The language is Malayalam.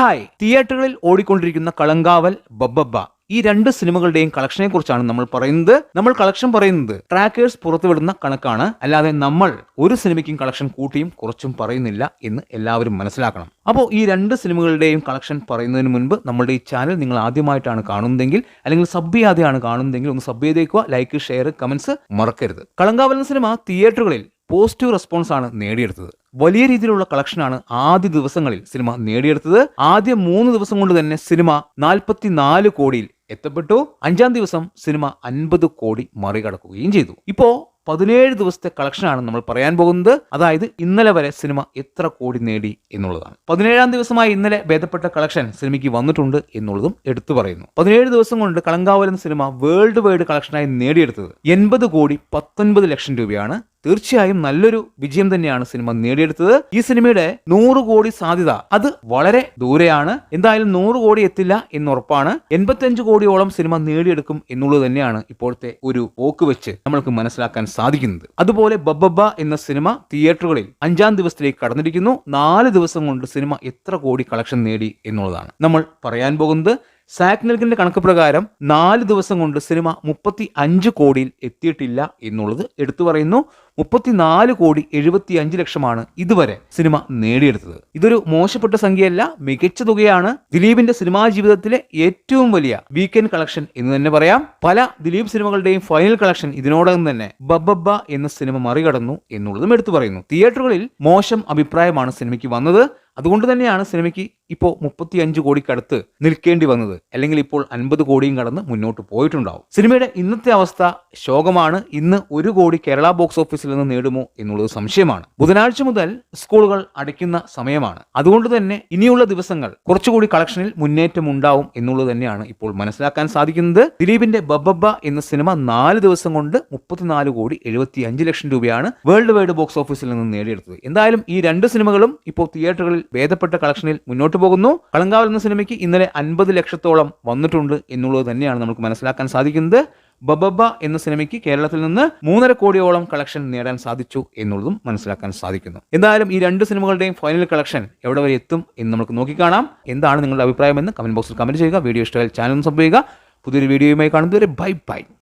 ഹായ്. തിയേറ്ററുകളിൽ ഓടിക്കൊണ്ടിരിക്കുന്ന കളങ്കാവൽ ബബ്ബബ്ബ. ഈ രണ്ട് സിനിമകളുടെയും കളക്ഷനെ കുറിച്ചാണ് നമ്മൾ പറയുന്നത്. നമ്മൾ കളക്ഷൻ പറയുന്നത് ട്രാക്കേഴ്സ് പുറത്തുവിടുന്ന കണക്കാണ്. അല്ലാതെ നമ്മൾ ഒരു സിനിമയ്ക്കും കളക്ഷൻ കൂട്ടിയും കുറച്ചും പറയുന്നില്ല എന്ന് എല്ലാവരും മനസ്സിലാക്കണം. അപ്പോൾ ഈ രണ്ട് സിനിമകളുടെയും കളക്ഷൻ പറയുന്നതിന് മുൻപ് നമ്മുടെ ഈ ചാനൽ നിങ്ങൾ ആദ്യമായിട്ടാണ് കാണുന്നതെങ്കിൽ അല്ലെങ്കിൽ സബ് ചെയ്യാതെയാണ് കാണുന്നതെങ്കിൽ ഒന്ന് സബ് ചെയ്തേക്കുക ലൈക്ക് ഷെയർ കമന്റ്സ് മറക്കരുത്. കളങ്കാവൽ എന്ന സിനിമ തിയേറ്ററുകളിൽ പോസിറ്റീവ് റെസ്പോൺസ് ആണ് നേടിയെടുത്തത്. വലിയ രീതിയിലുള്ള കളക്ഷനാണ് ആദ്യ ദിവസങ്ങളിൽ സിനിമ നേടിയെടുത്തത്. ആദ്യ മൂന്ന് ദിവസം കൊണ്ട് തന്നെ സിനിമ നാൽപ്പത്തിനാല് കോടിയിൽ എത്തപ്പെട്ടു. അഞ്ചാം ദിവസം സിനിമ അൻപത് കോടി മറികടക്കുകയും ചെയ്തു. ഇപ്പോ പതിനേഴ് ദിവസത്തെ കളക്ഷനാണ് നമ്മൾ പറയാൻ പോകുന്നത്. അതായത് ഇന്നലെ വരെ സിനിമ എത്ര കോടി നേടി എന്നുള്ളതാണ്. പതിനേഴാം ദിവസമായി ഇന്നലെ ഭേദപ്പെട്ട കളക്ഷൻ സിനിമയ്ക്ക് വന്നിട്ടുണ്ട് എന്നുള്ളതും എടുത്തു പറയുന്നു. പതിനേഴ് ദിവസം കൊണ്ട് കളങ്കാവൽ എന്ന സിനിമ വേൾഡ് വൈഡ് കളക്ഷനായി നേടിയെടുത്തത് എൺപത് കോടി പത്തൊൻപത് ലക്ഷം രൂപയാണ്. തീർച്ചയായും നല്ലൊരു വിജയം തന്നെയാണ് സിനിമ നേടിയെടുത്തത്. ഈ സിനിമയുടെ നൂറ് കോടി സാധ്യത അത് വളരെ ദൂരെയാണ്. എന്തായാലും നൂറ് കോടി എത്തില്ല എന്നുറപ്പാണ്. എൺപത്തിയഞ്ച് കോടിയോളം സിനിമ നേടിയെടുക്കും എന്നുള്ളത് തന്നെയാണ് ഇപ്പോഴത്തെ ഒരു പോക്ക് വെച്ച് നമ്മൾക്ക് മനസ്സിലാക്കാൻ സാധിക്കുന്നത്. അതുപോലെ ബബ്ബബ എന്ന സിനിമ തിയേറ്ററുകളിൽ അഞ്ചാം ദിവസത്തിലേക്ക് കടന്നിരിക്കുന്നു. നാല് ദിവസം കൊണ്ട് സിനിമ എത്ര കോടി കളക്ഷൻ നേടി എന്നുള്ളതാണ്. നമ്മൾ പറയാൻ പോകുന്നത് സാക് നെൽകിന്റെ കണക്ക് പ്രകാരം നാല് ദിവസം കൊണ്ട് സിനിമ മുപ്പത്തി അഞ്ച് കോടിയിൽ എത്തിയിട്ടില്ല എന്നുള്ളത് എടുത്തു പറയുന്നു. മുപ്പത്തിനാല് കോടി എഴുപത്തി അഞ്ച് ലക്ഷമാണ് ഇതുവരെ സിനിമ നേടിയെടുത്തത്. ഇതൊരു മോശപ്പെട്ട സംഖ്യയല്ല മികച്ച തുകയാണ്. ദിലീപിന്റെ സിനിമാ ജീവിതത്തിലെ ഏറ്റവും വലിയ വീക്കെൻഡ് കളക്ഷൻ എന്ന് തന്നെ പറയാം. പല ദിലീപ് സിനിമകളുടെയും ഫൈനൽ കളക്ഷൻ ഇതിനോടകം തന്നെ ബബ്ബ എന്ന സിനിമ മറികടന്നു എന്നുള്ളതും എടുത്തു പറയുന്നു. തിയേറ്ററുകളിൽ മോശം അഭിപ്രായമാണ് സിനിമയ്ക്ക് വന്നത്. അതുകൊണ്ട് തന്നെയാണ് സിനിമയ്ക്ക് ഇപ്പോൾ മുപ്പത്തി അഞ്ച് കോടിക്കടുത്ത് നിൽക്കേണ്ടി വന്നത്. അല്ലെങ്കിൽ ഇപ്പോൾ അൻപത് കോടിയും കടന്ന് മുന്നോട്ട് പോയിട്ടുണ്ടാവും. സിനിമയുടെ ഇന്നത്തെ അവസ്ഥ ശോകമാണ്. ഇന്ന് ഒരു കോടി കേരള ബോക്സ് ഓഫീസിൽ നിന്ന് നേടുമോ എന്നുള്ളത് സംശയമാണ്. ബുധനാഴ്ച മുതൽ സ്കൂളുകൾ അടയ്ക്കുന്ന സമയമാണ്. അതുകൊണ്ട് തന്നെ ഇനിയുള്ള ദിവസങ്ങൾ കുറച്ചുകൂടി കളക്ഷനിൽ മുന്നേറ്റം ഉണ്ടാവും എന്നുള്ളത് തന്നെയാണ് ഇപ്പോൾ മനസ്സിലാക്കാൻ സാധിക്കുന്നത്. ദിലീപിന്റെ ബബ്ബബ്ബ എന്ന സിനിമ നാല് ദിവസം കൊണ്ട് മുപ്പത്തിനാല് കോടി എഴുപത്തി അഞ്ച് ലക്ഷം രൂപയാണ് വേൾഡ് വൈഡ് ബോക്സ് ഓഫീസിൽ നിന്ന് നേടിയെടുത്തത്. എന്തായാലും ഈ രണ്ട് സിനിമകളും ഇപ്പോൾ തിയേറ്ററുകളിൽ ഭേദപ്പെട്ട കളക്ഷനിൽ മുന്നോട്ട് പോകുന്നു. കളങ്കാവൽ എന്ന സിനിമയ്ക്ക് ഇന്നലെ അൻപത് ലക്ഷത്തോളം വന്നിട്ടുണ്ട് എന്നുള്ളത് തന്നെയാണ് നമുക്ക് മനസ്സിലാക്കാൻ സാധിക്കുന്നത്. ബബബ എന്ന സിനിമയ്ക്ക് കേരളത്തിൽ നിന്ന് മൂന്നര കോടിയോളം കളക്ഷൻ നേടാൻ സാധിച്ചു എന്നുള്ളതും മനസ്സിലാക്കാൻ സാധിക്കുന്നു. എന്തായാലും ഈ രണ്ട് സിനിമകളുടെയും ഫൈനൽ കളക്ഷൻ എവിടെ വരെ എത്തും എന്ന് നമുക്ക് നോക്കിക്കാണാം. എന്താണ് നിങ്ങളുടെ അഭിപ്രായം എന്ന് കമന്റ് ബോക്സിൽ കമന്റ് ചെയ്യുക. വീഡിയോ ഇഷ്ടമായാൽ ചാനൽ സംഭവിക്കുക പുതിയൊരു വീഡിയോയുമായി കാണുന്നതുവരെ ബൈ ബൈ.